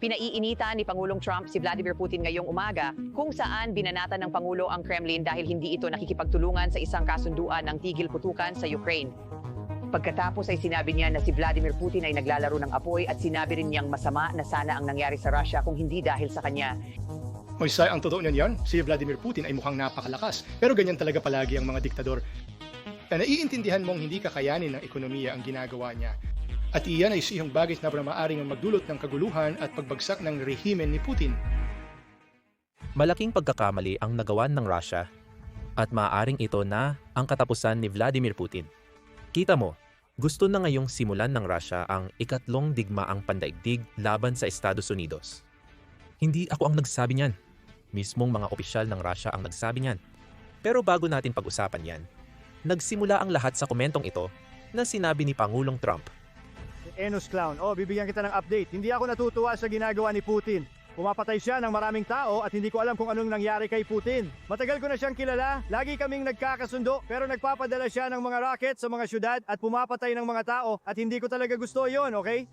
Pinaiinitan ni Pangulong Trump si Vladimir Putin ngayong umaga kung saan binanatan ng Pangulo ang Kremlin dahil hindi ito nakikipagtulungan sa isang kasunduan ng tigil putukan sa Ukraine. Pagkatapos ay sinabi niya na si Vladimir Putin ay naglalaro ng apoy at sinabi rin niyang masama na sana ang nangyari sa Russia kung hindi dahil sa kanya. Moisay, ang totoo niyan yan, si Vladimir Putin ay mukhang napakalakas. Pero ganyan talaga palagi ang mga diktador. Na naiintindihan mong hindi kakayanin ng ekonomiya ang ginagawa niya. At iyan ay siyang bagay na maaaring magdulot ng kaguluhan at pagbagsak ng rehimen ni Putin. Malaking pagkakamali ang nagawan ng Russia at maaaring ito na ang katapusan ni Vladimir Putin. Kita mo, gusto na ngayong simulan ng Russia ang ikatlong digmaang pandaigdig laban sa Estados Unidos. Hindi ako ang nagsabi niyan. Mismong mga opisyal ng Russia ang nagsabi niyan. Pero bago natin pag-usapan yan, nagsimula ang lahat sa komentong ito na sinabi ni Pangulong Trump Enos Clown. Oh, bibigyan kita ng update. Hindi ako natutuwa sa ginagawa ni Putin. Pumapatay siya ng maraming tao at hindi ko alam kung anong nangyari kay Putin. Matagal ko na siyang kilala, lagi kaming nagkakasundo pero nagpapadala siya ng mga rocket sa mga syudad at pumapatay ng mga tao at hindi ko talaga gusto yon, okay?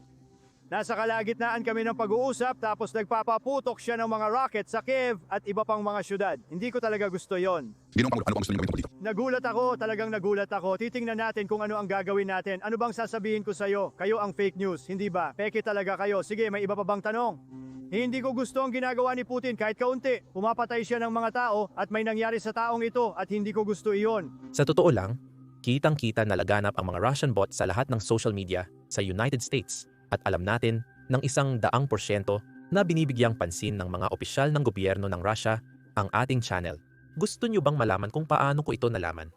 Nasa kalagitnaan kami ng pag-uusap tapos nagpapaputok siya ng mga rocket sa Kiev at iba pang mga syudad. Hindi ko talaga gusto yon. Pangulo, ano gusto niyo gawin? Nagulat ako, talagang nagulat ako. Titingnan natin kung ano ang gagawin natin. Ano bang sasabihin ko sa'yo? Kayo ang fake news, hindi ba? Peke talaga kayo. Sige, may iba pa bang tanong? Hindi ko gusto ang ginagawa ni Putin kahit kaunti. Pumapatay siya ng mga tao at may nangyari sa taong ito at hindi ko gusto iyon. Sa totoo lang, kitang-kita na laganap ang mga Russian bot sa lahat ng social media sa United States at alam natin ng isang daang porsyento na binibigyang pansin ng mga opisyal ng gobyerno ng Russia ang ating channel. Gusto nyo bang malaman kung paano ko ito nalaman?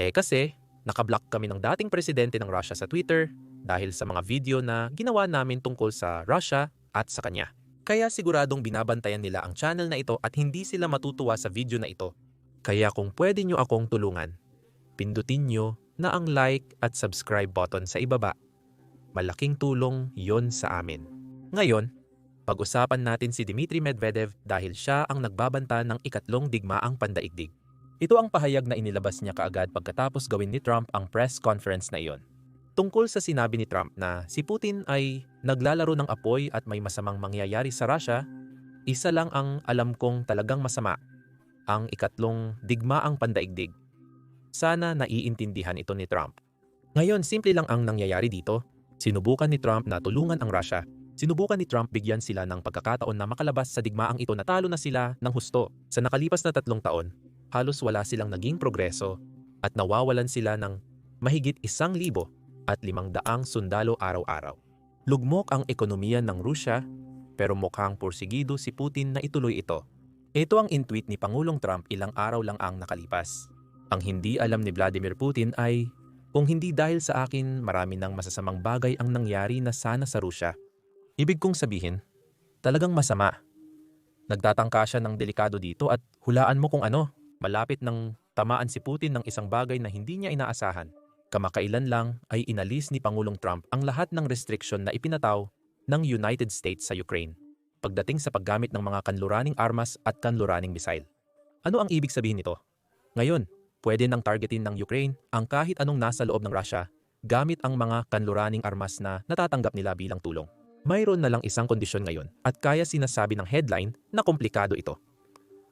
Eh kasi, nakablock kami ng dating presidente ng Russia sa Twitter dahil sa mga video na ginawa namin tungkol sa Russia at sa kanya. Kaya siguradong binabantayan nila ang channel na ito at hindi sila matutuwa sa video na ito. Kaya kung pwede nyo akong tulungan, pindutin nyo na ang like at subscribe button sa ibaba. Malaking tulong yon sa amin. Ngayon, pag-usapan natin si Dmitry Medvedev dahil siya ang nagbabanta ng ikatlong digmaang pandaigdig. Ito ang pahayag na inilabas niya kaagad pagkatapos gawin ni Trump ang press conference na iyon. Tungkol sa sinabi ni Trump na si Putin ay naglalaro ng apoy at may masamang mangyayari sa Russia, isa lang ang alam kong talagang masama, ang ikatlong digmaang pandaigdig. Sana naiintindihan ito ni Trump. Ngayon, simple lang ang nangyayari dito. Sinubukan ni Trump na tulungan ang Russia. Sinubukan ni Trump bigyan sila ng pagkakataon na makalabas sa digmaang ito na talo na sila ng husto. Sa nakalipas na tatlong taon, halos wala silang naging progreso at nawawalan sila ng mahigit isang libo at limang daang sundalo araw-araw. Lugmok ang ekonomiya ng Rusya pero mukhang porsigido si Putin na ituloy ito. Ito ang intweet ni Pangulong Trump ilang araw lang ang nakalipas. Ang hindi alam ni Vladimir Putin ay kung hindi dahil sa akin marami ng masasamang bagay ang nangyari na sana sa Rusya. Ibig kong sabihin, talagang masama. Nagtatangka siya ng delikado dito at hulaan mo kung ano, malapit ng tamaan si Putin ng isang bagay na hindi niya inaasahan. Kamakailan lang ay inalis ni Pangulong Trump ang lahat ng restriksyon na ipinataw ng United States sa Ukraine pagdating sa paggamit ng mga kanluraning armas at kanluraning misail. Ano ang ibig sabihin nito? Ngayon, pwede nang targetin ng Ukraine ang kahit anong nasa loob ng Russia gamit ang mga kanluraning armas na natatanggap nila bilang tulong. Mayroon na lang isang kondisyon ngayon at kaya sinasabi ng headline na komplikado ito.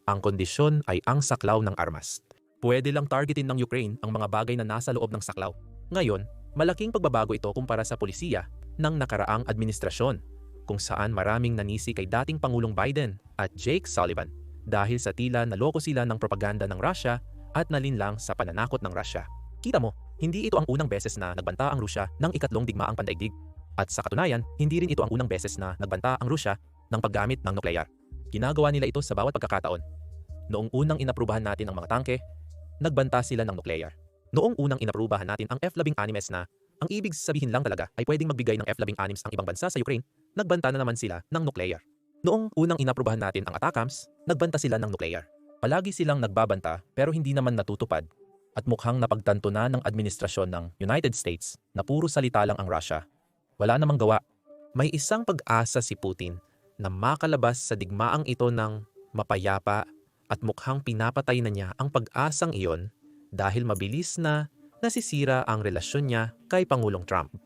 Ang kondisyon ay ang saklaw ng armas. Pwede lang targetin ng Ukraine ang mga bagay na nasa loob ng saklaw. Ngayon, malaking pagbabago ito kumpara sa polisiya ng nakaraang administrasyon kung saan maraming nanisi kay dating Pangulong Biden at Jake Sullivan dahil sa tila naloko sila ng propaganda ng Russia at nalinlang sa pananakot ng Russia. Kita mo, hindi ito ang unang beses na nagbanta ang Russia ng ikatlong digmaang pandaigdig. At sa katunayan, hindi rin ito ang unang beses na nagbanta ang Russia ng paggamit ng nuklear. Ginagawa nila ito sa bawat pagkakataon. Noong unang inaprubahan natin ang mga tangke, nagbanta sila ng nuklear. Noong unang inaprubahan natin ang F-16S na ang ibig sabihin lang talaga ay pwedeng magbigay ng F-16 ang ibang bansa sa Ukraine, nagbanta na naman sila ng nuclear. Noong unang inaprubahan natin ang ATACMS, nagbanta sila ng nuclear. Palagi silang nagbabanta pero hindi naman natutupad at mukhang napagtanto na ng administrasyon ng United States na puro salita lang ang Russia. Wala namang gawa. May isang pag-asa si Putin na makalabas sa digmaang ito ng mapayapa at mukhang pinapatay na niya ang pag-asang iyon dahil mabilis na nasisira ang relasyon niya kay Pangulong Trump.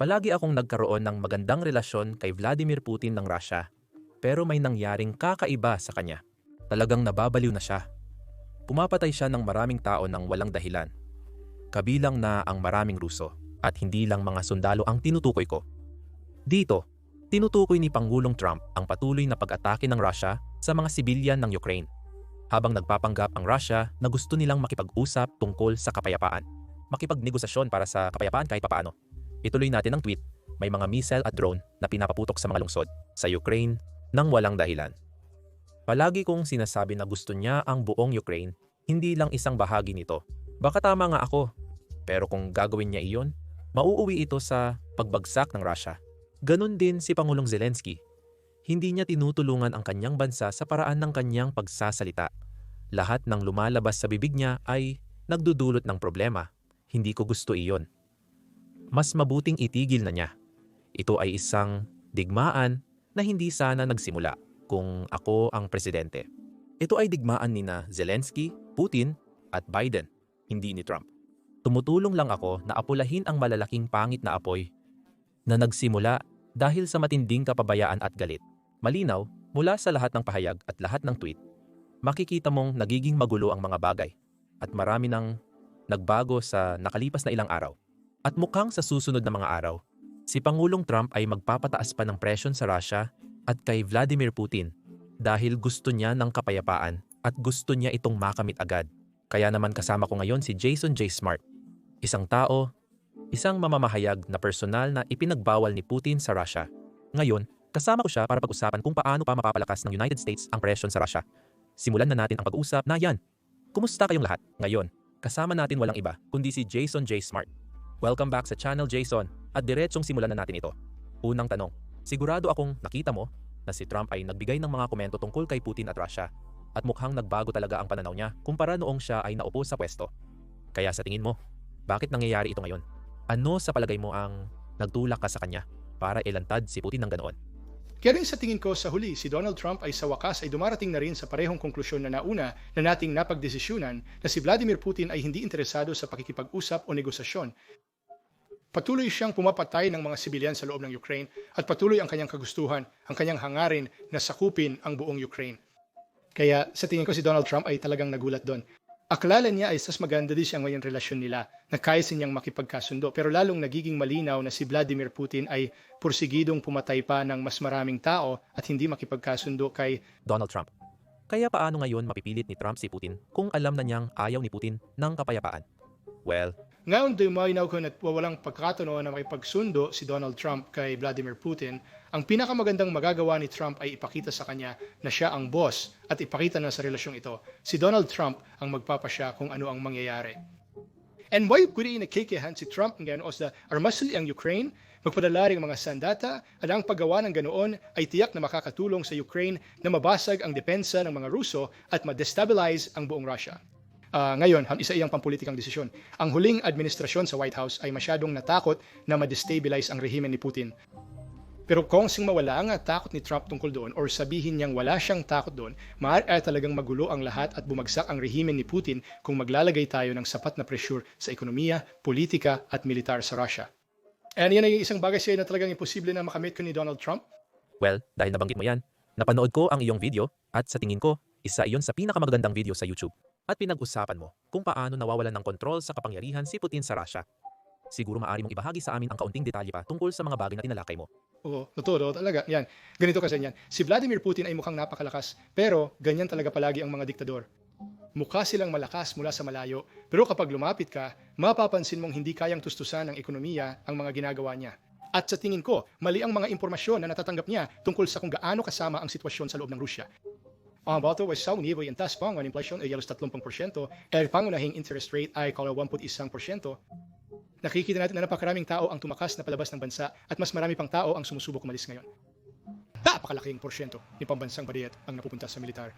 Palagi akong nagkaroon ng magandang relasyon kay Vladimir Putin ng Russia. Pero may nangyaring kakaiba sa kanya. Talagang nababaliw na siya. Pumapatay siya ng maraming tao ng walang dahilan. Kabilang na ang maraming Ruso at hindi lang mga sundalo ang tinutukoy ko. Dito, tinutukoy ni Pangulong Trump ang patuloy na pag-atake ng Russia sa mga sibilyan ng Ukraine. Habang nagpapanggap ang Russia na gusto nilang makipag-usap tungkol sa kapayapaan. Makipagnegosasyon para sa kapayapaan kahit papaano. Ituloy natin ang tweet, may mga missile at drone na pinapaputok sa mga lungsod sa Ukraine nang walang dahilan. Palagi kong sinasabi na gusto niya ang buong Ukraine, hindi lang isang bahagi nito. Baka tama nga ako, pero kung gagawin niya iyon, mauuwi ito sa pagbagsak ng Russia. Ganon din si Pangulong Zelensky. Hindi niya tinutulungan ang kanyang bansa sa paraan ng kanyang pagsasalita. Lahat ng lumalabas sa bibig niya ay nagdudulot ng problema. Hindi ko gusto iyon. Mas mabuting itigil na niya. Ito ay isang digmaan na hindi sana nagsimula kung ako ang presidente. Ito ay digmaan ni na Zelensky, Putin at Biden, hindi ni Trump. Tumutulong lang ako na apulahin ang malalaking pangit na apoy na nagsimula dahil sa matinding kapabayaan at galit. Malinaw, mula sa lahat ng pahayag at lahat ng tweet, makikita mong nagiging magulo ang mga bagay at marami nang nagbago sa nakalipas na ilang araw. At mukhang sa susunod na mga araw, si Pangulong Trump ay magpapataas pa ng presyon sa Russia at kay Vladimir Putin dahil gusto niya ng kapayapaan at gusto niya itong makamit agad. Kaya naman kasama ko ngayon si Jason J. Smart, isang tao, isang mamamahayag na personal na ipinagbawal ni Putin sa Russia. Ngayon, kasama ko siya para pag-usapan kung paano pa mapapalakas ng United States ang presyon sa Russia. Simulan na natin ang pag-uusap na yan. Kumusta kayong lahat? Ngayon, kasama natin walang iba kundi si Jason J. Smart. Welcome back sa channel Jason at diretsong simulan na natin ito. Unang tanong, sigurado akong nakita mo na si Trump ay nagbigay ng mga komento tungkol kay Putin at Russia at mukhang nagbago talaga ang pananaw niya kumpara noong siya ay naupo sa pwesto. Kaya sa tingin mo, bakit nangyayari ito ngayon? Ano sa palagay mo ang nagtulak ka sa kanya para ilantad si Putin ng ganoon? Kaya rin sa tingin ko sa huli, si Donald Trump ay sa wakas ay dumarating na rin sa parehong konklusyon na nauna na nating napagdesisyonan na si Vladimir Putin ay hindi interesado sa pakikipag-usap o negosasyon. Patuloy siyang pumapatay ng mga sibilyan sa loob ng Ukraine at patuloy ang kanyang kagustuhan, ang kanyang hangarin na sakupin ang buong Ukraine. Kaya sa tingin ko si Donald Trump ay talagang nagulat doon. Aklala niya ay sas maganda din siya ngayon relasyon nila na kaya niyang makipagkasundo pero lalong nagiging malinaw na si Vladimir Putin ay pursigidong pumatay pa ng mas maraming tao at hindi makipagkasundo kay Donald Trump. Kaya paano ngayon mapipilit ni Trump si Putin kung alam na niyang ayaw ni Putin ng kapayapaan? Well, Ngayon dumaynaw ko na walang pagkakataon na makipagsundo si Donald Trump kay Vladimir Putin, ang pinakamagandang magagawa ni Trump ay ipakita sa kanya na siya ang boss at ipakita na sa relasyong ito, si Donald Trump ang magpapasya kung ano ang mangyayari. And why kuri nakikihan si Trump ngayon o sa armasli ang Ukraine, magpadala rin mga sandata at ang paggawa ng ganoon ay tiyak na makakatulong sa Ukraine na mabasag ang depensa ng mga Ruso at ma-destabilize ang buong Russia. Ah, ngayon, isa iyang pampulitikang desisyon. Ang huling administrasyon sa White House ay masyadong natakot na ma-destabilize ang rehimen ni Putin. Pero kung sing mawala ang takot ni Trump tungkol doon or sabihin niyang wala siyang takot doon, maaari ay talagang magulo ang lahat at bumagsak ang rehimen ni Putin kung maglalagay tayo ng sapat na pressure sa ekonomiya, politika at militar sa Russia. And yan ay isang bagay siya na talagang imposible na makamit ko ni Donald Trump. well, dahil nabanggit mo yan, napanood ko ang iyong video at sa tingin ko, isa iyon sa pinakamagandang video sa YouTube. At pinag-usapan mo kung paano nawawalan ng kontrol sa kapangyarihan si Putin sa Russia. Siguro maaari mong ibahagi sa amin ang kaunting detalye pa tungkol sa mga bagay na tinalakay mo. Oo, totoo talaga. Yan. Ganito kasi yan. Si Vladimir Putin ay mukhang napakalakas, pero ganyan talaga palagi ang mga diktador. Mukha silang malakas mula sa malayo, pero kapag lumapit ka, mapapansin mong hindi kayang tustusan ng ekonomiya ang mga ginagawa niya. At sa tingin ko, mali ang mga impormasyon na natatanggap niya tungkol sa kung gaano kasama ang sitwasyon sa loob ng Rusya. Ang bato ay sa unibo yung taas pang ang inflation ay yalos 30%, at pangunahing interest rate ay kala 1.1%. Nakikita natin na napakaraming tao ang tumakas na palabas ng bansa at mas marami pang tao ang sumusubok umalis ngayon. Napakalaking porsyento ni pambansang bariyat ang napupunta sa militar.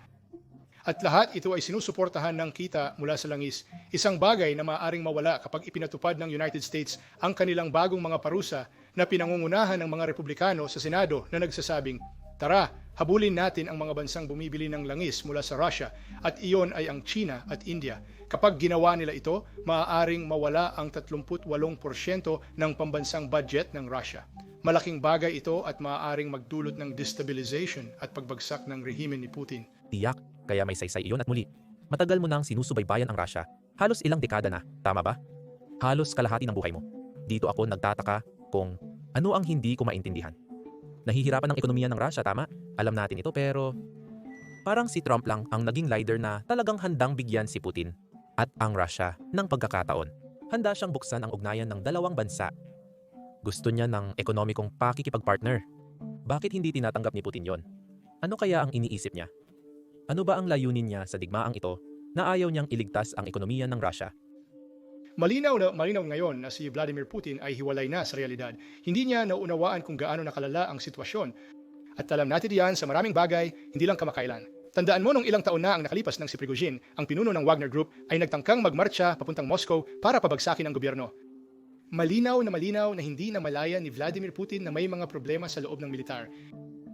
At lahat ito ay sinusuportahan ng kita mula sa langis, isang bagay na maaaring mawala kapag ipinatupad ng United States ang kanilang bagong mga parusa na pinangungunahan ng mga Republikano sa Senado na nagsasabing, Tara, habulin natin ang mga bansang bumibili ng langis mula sa Russia at iyon ay ang China at India. Kapag ginawa nila ito, maaaring mawala ang 38% ng pambansang budget ng Russia. Malaking bagay ito at maaaring magdulot ng destabilization at pagbagsak ng rehimen ni Putin. Tiyak, kaya may saysay iyon at muli. Matagal mo nang sinusubaybayan ang Russia. Halos ilang dekada na, tama ba? Halos kalahati ng buhay mo. Dito ako nagtataka kung ano ang hindi ko maintindihan. Nahihirapan ang ekonomiya ng Russia, tama? Alam natin ito pero parang si Trump lang ang naging leader na talagang handang bigyan si Putin at ang Russia ng pagkakataon. Handa siyang buksan ang ugnayan ng dalawang bansa. Gusto niya ng ekonomikong pakikipagpartner. Bakit hindi tinatanggap ni Putin yon? Ano kaya ang iniisip niya? Ano ba ang layunin niya sa digmaang ito na ayaw niyang iligtas ang ekonomiya ng Russia? Malinaw na malinaw ngayon na si Vladimir Putin ay hiwalay na sa realidad. Hindi niya naunawaan kung gaano nakalala ang sitwasyon. At alam natin yan sa maraming bagay, hindi lang kamakailan. Tandaan mo nung ilang taon na ang nakalipas ng si Prigozhin, ang pinuno ng Wagner Group ay nagtangkang magmarcha papuntang Moscow para pabagsakin ang gobyerno. Malinaw na malinaw na hindi na malaya ni Vladimir Putin na may mga problema sa loob ng militar.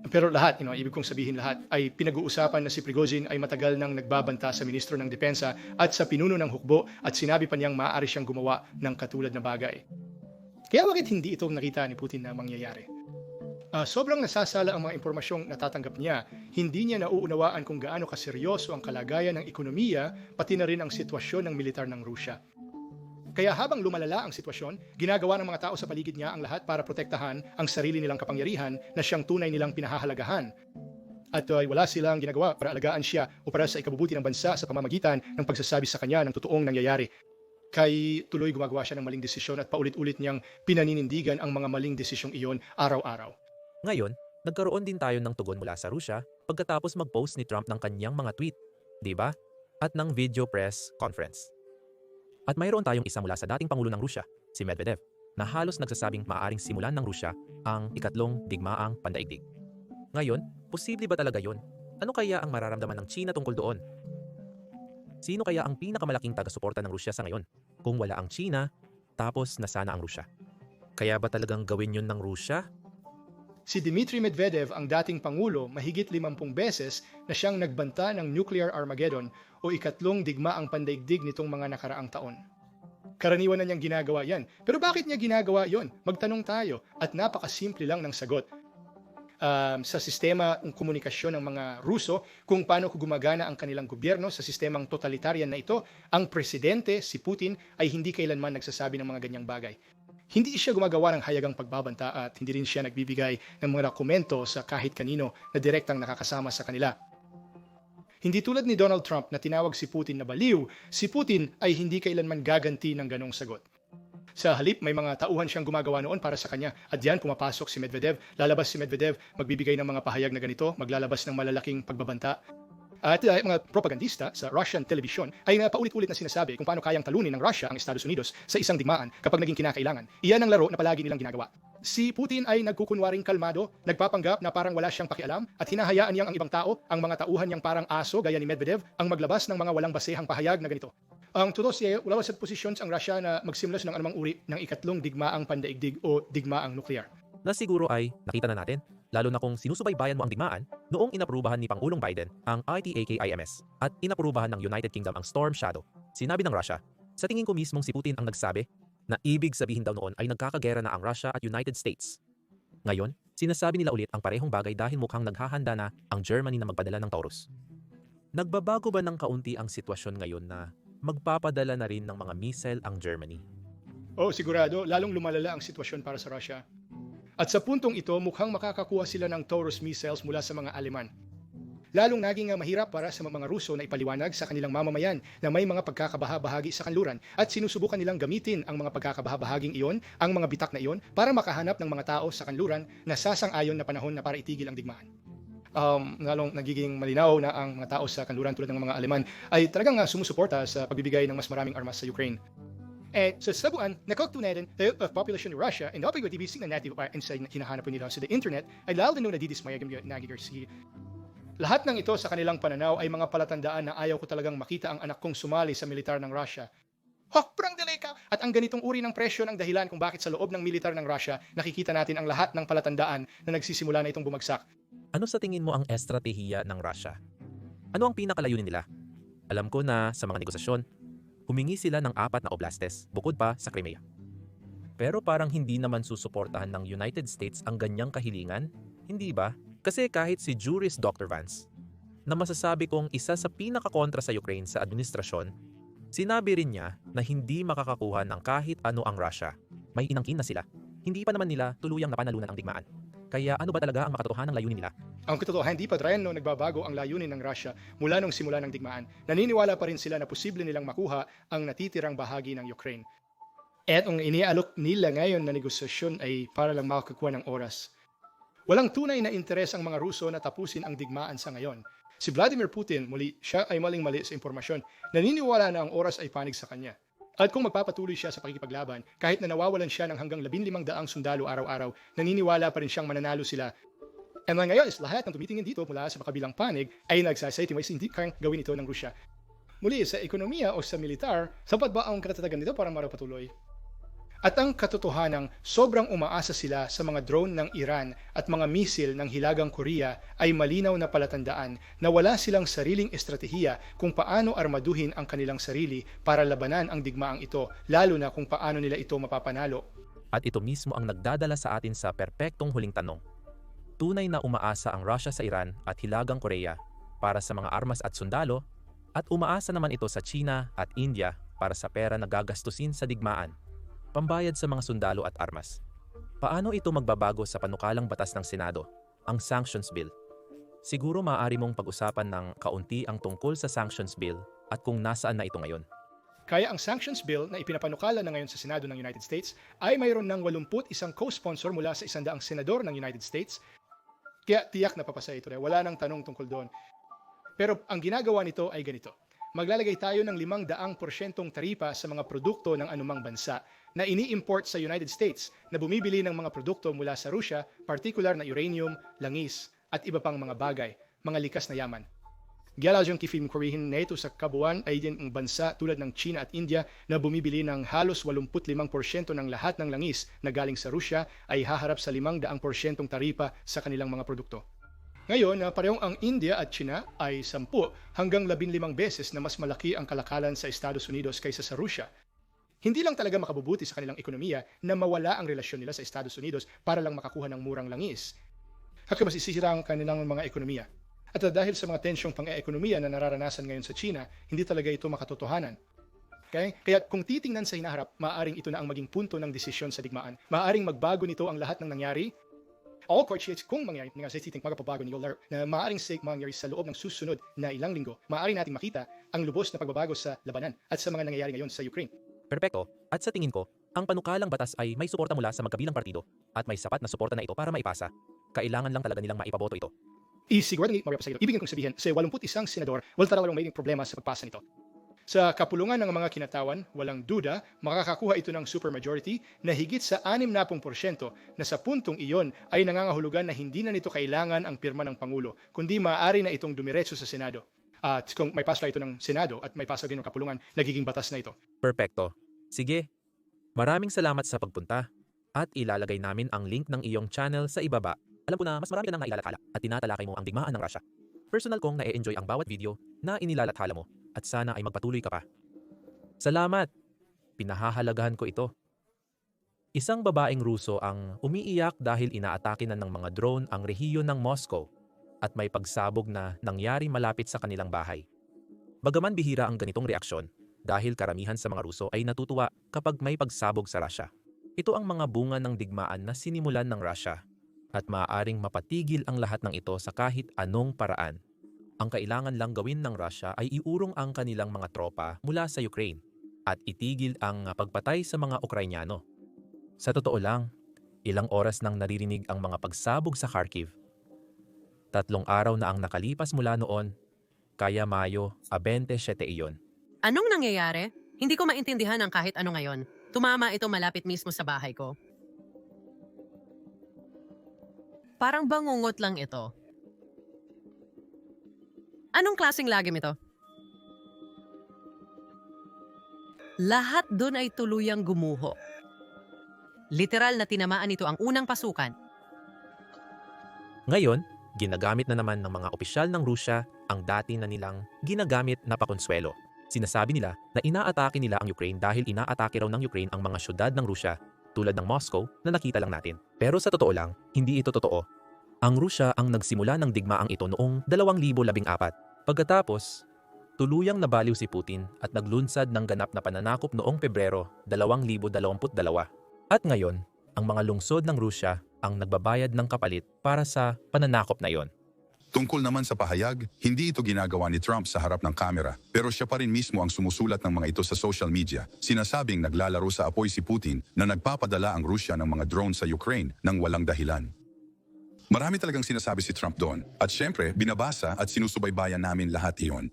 Pero lahat, you know, ibig kong sabihin lahat, ay pinag-uusapan na si Prigozhin ay matagal nang nagbabanta sa Ministro ng Depensa at sa pinuno ng hukbo at sinabi pa niyang maaari siyang gumawa ng katulad na bagay. Kaya bakit hindi ito nakita ni Putin na mangyayari? Ah, sobrang nasasala ang mga impormasyong natatanggap niya. Hindi niya nauunawaan kung gaano kaseryoso ang kalagayan ng ekonomiya, pati na rin ang sitwasyon ng militar ng Rusya. Kaya habang lumalala ang sitwasyon, ginagawa ng mga tao sa paligid niya ang lahat para protektahan ang sarili nilang kapangyarihan na siyang tunay nilang pinahahalagahan. At uh, wala silang ginagawa para alagaan siya o para sa ikabubuti ng bansa sa pamamagitan ng pagsasabi sa kanya ng totoong nangyayari. Kay tuloy gumagawa siya ng maling desisyon at paulit-ulit niyang pinaninindigan ang mga maling desisyong iyon araw-araw. Ngayon, nagkaroon din tayo ng tugon mula sa Russia pagkatapos mag-post ni Trump ng kanyang mga tweet, di ba? At ng video press conference. At mayroon tayong isa mula sa dating Pangulo ng Rusya, si Medvedev, na halos nagsasabing maaaring simulan ng Rusya ang ikatlong digmaang pandaigdig. Ngayon, posible ba talaga yon? Ano kaya ang mararamdaman ng China tungkol doon? Sino kaya ang pinakamalaking taga-suporta ng Rusya sa ngayon? Kung wala ang China, tapos nasana ang Rusya. Kaya ba talagang gawin yun ng Rusya? Si Dmitry Medvedev ang dating pangulo mahigit 50 beses na siyang nagbanta ng nuclear Armageddon o ikatlong digmaang pandaigdig nitong mga nakaraang taon. Karaniwan na niyang ginagawa yan. Pero bakit niya ginagawa yon? Magtanong tayo at napakasimple lang ng sagot. Um, sa sistema ng komunikasyon ng mga Ruso kung paano gumagana ang kanilang gobyerno sa sistemang totalitarian na ito, ang presidente, si Putin, ay hindi kailanman nagsasabi ng mga ganyang bagay. Hindi siya gumagawa ng hayagang pagbabanta at hindi rin siya nagbibigay ng mga komento sa kahit kanino na direktang nakakasama sa kanila. Hindi tulad ni Donald Trump na tinawag si Putin na baliw, si Putin ay hindi kailanman gaganti ng ganong sagot. Sa halip, may mga tauhan siyang gumagawa noon para sa kanya at diyan pumapasok si Medvedev, lalabas si Medvedev, magbibigay ng mga pahayag na ganito, maglalabas ng malalaking pagbabanta. At uh, mga propagandista sa Russian television ay uh, paulit-ulit na sinasabi kung paano kayang talunin ng Russia ang Estados Unidos sa isang digmaan kapag naging kinakailangan. Iyan ang laro na palagi nilang ginagawa. Si Putin ay nagkukunwaring kalmado, nagpapanggap na parang wala siyang pakialam at hinahayaan niyang ang ibang tao, ang mga tauhan niyang parang aso gaya ni Medvedev, ang maglabas ng mga walang basehang pahayag na ganito. Ang totoo siya, wala sa posisyon ang Russia na magsimula ng anumang uri ng ikatlong digmaang pandaigdig o digmaang nuklear. Na siguro ay nakita na natin, lalo na kung sinusubaybayan mo ang digmaan noong inaprubahan ni Pangulong Biden ang ITAK-IMS at inaprubahan ng United Kingdom ang Storm Shadow. Sinabi ng Russia, sa tingin ko mismong si Putin ang nagsabi na ibig sabihin daw noon ay nagkakagera na ang Russia at United States. Ngayon, sinasabi nila ulit ang parehong bagay dahil mukhang naghahanda na ang Germany na magpadala ng Taurus. Nagbabago ba ng kaunti ang sitwasyon ngayon na magpapadala na rin ng mga missile ang Germany? Oh, sigurado, lalong lumalala ang sitwasyon para sa Russia. At sa puntong ito, mukhang makakakuha sila ng Taurus missiles mula sa mga Aleman. Lalong naging mahirap para sa mga Ruso na ipaliwanag sa kanilang mamamayan na may mga pagkakabahabahagi sa kanluran at sinusubukan nilang gamitin ang mga pagkakabahabahaging iyon, ang mga bitak na iyon, para makahanap ng mga tao sa kanluran na sasang-ayon na panahon na para itigil ang digmaan. Um, lalong nagiging malinaw na ang mga tao sa kanluran tulad ng mga Aleman ay talagang uh, sumusuporta sa pagbibigay ng mas maraming armas sa Ukraine. Eh, sa sabuan, nakaktunayan the uh, population of Russia and napag ibisig na native uh, insight na hinahanap nila sa the internet ay lalo din nadidismaya gamit nagigarsi. Lahat ng ito sa kanilang pananaw ay mga palatandaan na ayaw ko talagang makita ang anak kong sumali sa militar ng Russia. Hokprang delay ka! At ang ganitong uri ng presyo ng dahilan kung bakit sa loob ng militar ng Russia nakikita natin ang lahat ng palatandaan na nagsisimula na itong bumagsak. Ano sa tingin mo ang estratehiya ng Russia? Ano ang pinakalayunin nila? Alam ko na sa mga negosasyon, humingi sila ng apat na oblastes bukod pa sa Crimea. Pero parang hindi naman susuportahan ng United States ang ganyang kahilingan, hindi ba? Kasi kahit si Juris Dr. Vance, na masasabi kong isa sa pinakakontra sa Ukraine sa administrasyon, sinabi rin niya na hindi makakakuha ng kahit ano ang Russia. May inangkin na sila. Hindi pa naman nila tuluyang napanalunan ang digmaan. Kaya ano ba talaga ang makatotohanan ng layunin nila? Ang katotohanan, hindi pa rin no, nagbabago ang layunin ng Russia mula nung simula ng digmaan. Naniniwala pa rin sila na posible nilang makuha ang natitirang bahagi ng Ukraine. At ang inialok nila ngayon na negosasyon ay para lang makakuha ng oras. Walang tunay na interes ang mga Ruso na tapusin ang digmaan sa ngayon. Si Vladimir Putin, muli, siya ay maling-mali sa impormasyon. Naniniwala na ang oras ay panig sa kanya. At kung magpapatuloy siya sa pakikipaglaban, kahit na nawawalan siya ng hanggang 15 daang sundalo araw-araw, naniniwala pa rin siyang mananalo sila And then ngayon is lahat ng tumitingin dito mula sa makabilang panig ay nagsasay timay hindi kayang gawin ito ng Rusya. Muli, sa ekonomiya o sa militar, sapat ba ang katatagan nito para marapatuloy? At ang katotohanang sobrang umaasa sila sa mga drone ng Iran at mga misil ng Hilagang Korea ay malinaw na palatandaan na wala silang sariling estratehiya kung paano armaduhin ang kanilang sarili para labanan ang digmaang ito, lalo na kung paano nila ito mapapanalo. At ito mismo ang nagdadala sa atin sa perpektong huling tanong. Tunay na umaasa ang Russia sa Iran at Hilagang Korea para sa mga armas at sundalo at umaasa naman ito sa China at India para sa pera na gagastusin sa digmaan, pambayad sa mga sundalo at armas. Paano ito magbabago sa panukalang batas ng Senado, ang Sanctions Bill? Siguro maaari mong pag-usapan ng kaunti ang tungkol sa Sanctions Bill at kung nasaan na ito ngayon. Kaya ang sanctions bill na ipinapanukala na ngayon sa Senado ng United States ay mayroon ng 81 co-sponsor mula sa isandaang senador ng United States. Kaya tiyak na papasa ito. eh. Wala nang tanong tungkol doon. Pero ang ginagawa nito ay ganito. Maglalagay tayo ng 500% taripa sa mga produkto ng anumang bansa na ini-import sa United States na bumibili ng mga produkto mula sa Russia, particular na uranium, langis, at iba pang mga bagay, mga likas na yaman. Gyaladyong kifim kurihin na ito sa kabuuan ay din ang bansa tulad ng China at India na bumibili ng halos 85% ng lahat ng langis na galing sa Rusya ay haharap sa 500% taripa sa kanilang mga produkto. Ngayon, na parehong ang India at China ay 10 hanggang 15 beses na mas malaki ang kalakalan sa Estados Unidos kaysa sa Rusya. Hindi lang talaga makabubuti sa kanilang ekonomiya na mawala ang relasyon nila sa Estados Unidos para lang makakuha ng murang langis. Haka masisira ang kanilang mga ekonomiya. At dahil sa mga tensyong pang-ekonomiya na nararanasan ngayon sa China, hindi talaga ito makatotohanan. Okay? Kaya kung titingnan sa hinaharap, maaaring ito na ang maging punto ng desisyon sa digmaan. Maaaring magbago nito ang lahat ng nangyari. All courtships, kung mangyari, nga sa titing magapabago ni Yolar, na maaaring sig mangyari sa loob ng susunod na ilang linggo, maaaring nating makita ang lubos na pagbabago sa labanan at sa mga nangyayari ngayon sa Ukraine. Perpekto, at sa tingin ko, ang panukalang batas ay may suporta mula sa magkabilang partido at may sapat na suporta na ito para maipasa. Kailangan lang talaga nilang maipaboto ito. Isigurado ni Maria Pasagiro, ibigin kong sabihin, sa 81 senador, wala talagang may problema sa pagpasa nito. Sa kapulungan ng mga kinatawan, walang duda, makakakuha ito ng supermajority na higit sa 60% na sa puntong iyon ay nangangahulugan na hindi na nito kailangan ang pirma ng Pangulo, kundi maaari na itong dumiretso sa Senado. At kung may pasla ito ng Senado at may pasla din ng kapulungan, nagiging batas na ito. Perpekto. Sige. Maraming salamat sa pagpunta at ilalagay namin ang link ng iyong channel sa ibaba. Alam ko na mas marami ka nang nailalathala at tinatalakay mo ang digmaan ng Russia. Personal kong na-enjoy ang bawat video na inilalathala mo at sana ay magpatuloy ka pa. Salamat! Pinahahalagahan ko ito. Isang babaeng Ruso ang umiiyak dahil inaatake na ng mga drone ang rehiyon ng Moscow at may pagsabog na nangyari malapit sa kanilang bahay. Bagaman bihira ang ganitong reaksyon, dahil karamihan sa mga Ruso ay natutuwa kapag may pagsabog sa Russia. Ito ang mga bunga ng digmaan na sinimulan ng Russia at maaaring mapatigil ang lahat ng ito sa kahit anong paraan. Ang kailangan lang gawin ng Russia ay iurong ang kanilang mga tropa mula sa Ukraine at itigil ang pagpatay sa mga Ukrainyano. Sa totoo lang, ilang oras nang naririnig ang mga pagsabog sa Kharkiv. Tatlong araw na ang nakalipas mula noon, kaya Mayo 27 iyon. Anong nangyayari? Hindi ko maintindihan ang kahit ano ngayon. Tumama ito malapit mismo sa bahay ko. Parang bangungot lang ito. Anong klaseng lagim ito? Lahat doon ay tuluyang gumuho. Literal na tinamaan ito ang unang pasukan. Ngayon, Ginagamit na naman ng mga opisyal ng Rusya ang dati na nilang ginagamit na pakonsuelo. Sinasabi nila na inaatake nila ang Ukraine dahil inaatake raw ng Ukraine ang mga syudad ng Rusya tulad ng Moscow na nakita lang natin. Pero sa totoo lang, hindi ito totoo. Ang Rusya ang nagsimula ng digmaang ito noong 2014. Pagkatapos, tuluyang nabaliw si Putin at naglunsad ng ganap na pananakop noong Pebrero 2022. At ngayon, ang mga lungsod ng Rusya ang nagbabayad ng kapalit para sa pananakop na yon. Tungkol naman sa pahayag, hindi ito ginagawa ni Trump sa harap ng kamera, pero siya pa rin mismo ang sumusulat ng mga ito sa social media, sinasabing naglalaro sa apoy si Putin na nagpapadala ang Rusya ng mga drone sa Ukraine nang walang dahilan. Marami talagang sinasabi si Trump doon, at syempre, binabasa at sinusubaybayan namin lahat iyon.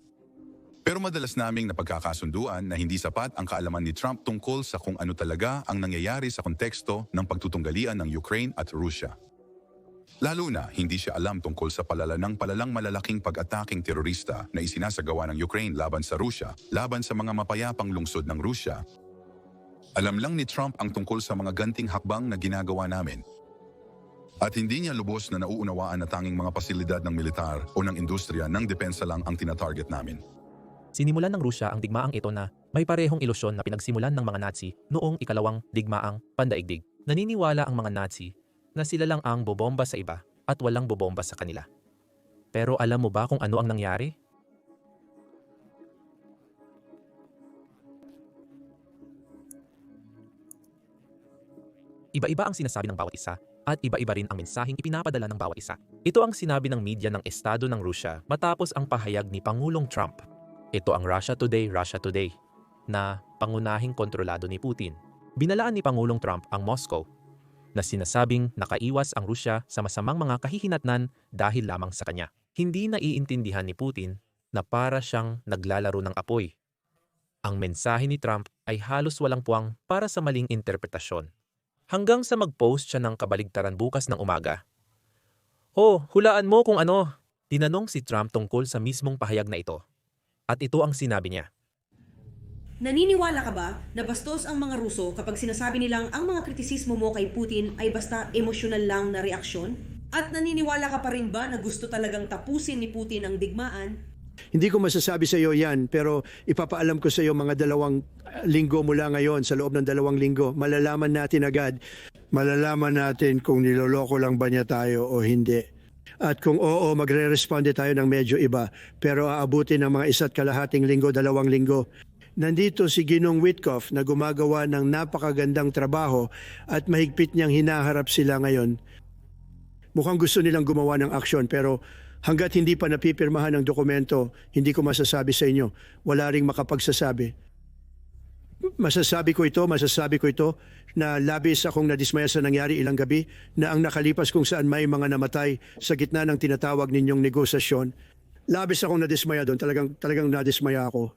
Pero madalas naming napagkakasunduan na hindi sapat ang kaalaman ni Trump tungkol sa kung ano talaga ang nangyayari sa konteksto ng pagtutunggalian ng Ukraine at Rusya. Lalo na hindi siya alam tungkol sa palala ng palalang malalaking pag-ataking terorista na isinasagawa ng Ukraine laban sa Rusya, laban sa mga mapayapang lungsod ng Rusya. Alam lang ni Trump ang tungkol sa mga ganting hakbang na ginagawa namin. At hindi niya lubos na nauunawaan na tanging mga pasilidad ng militar o ng industriya ng depensa lang ang tinatarget namin. Sinimulan ng Rusya ang digmaang ito na may parehong ilusyon na pinagsimulan ng mga Nazi noong ikalawang digmaang pandaigdig. Naniniwala ang mga Nazi na sila lang ang bobomba sa iba at walang bobomba sa kanila. Pero alam mo ba kung ano ang nangyari? Iba-iba ang sinasabi ng bawat isa at iba-iba rin ang mensaheng ipinapadala ng bawat isa. Ito ang sinabi ng media ng Estado ng Rusya matapos ang pahayag ni Pangulong Trump. Ito ang Russia Today, Russia Today, na pangunahing kontrolado ni Putin. Binalaan ni Pangulong Trump ang Moscow na sinasabing nakaiwas ang Rusya sa masamang mga kahihinatnan dahil lamang sa kanya. Hindi naiintindihan ni Putin na para siyang naglalaro ng apoy. Ang mensahe ni Trump ay halos walang puwang para sa maling interpretasyon. Hanggang sa mag-post siya ng kabaligtaran bukas ng umaga. Oh, hulaan mo kung ano. Tinanong si Trump tungkol sa mismong pahayag na ito. At ito ang sinabi niya. Naniniwala ka ba na bastos ang mga Ruso kapag sinasabi nilang ang mga kritisismo mo kay Putin ay basta emosyonal lang na reaksyon? At naniniwala ka pa rin ba na gusto talagang tapusin ni Putin ang digmaan Hindi ko masasabi sa iyo yan, pero ipapaalam ko sa iyo mga dalawang linggo mula ngayon, sa loob ng dalawang linggo, malalaman natin agad, malalaman natin kung niloloko lang ba niya tayo o hindi. At kung oo, magre-responde tayo ng medyo iba. Pero aabutin ng mga isa't kalahating linggo, dalawang linggo. Nandito si Ginong Witkoff na gumagawa ng napakagandang trabaho at mahigpit niyang hinaharap sila ngayon. Mukhang gusto nilang gumawa ng aksyon pero hanggat hindi pa napipirmahan ng dokumento, hindi ko masasabi sa inyo. Wala ring makapagsasabi. Masasabi ko ito, masasabi ko ito na labis akong nadismaya sa nangyari ilang gabi na ang nakalipas kung saan may mga namatay sa gitna ng tinatawag ninyong negosasyon. Labis akong nadismaya doon, talagang, talagang nadismaya ako.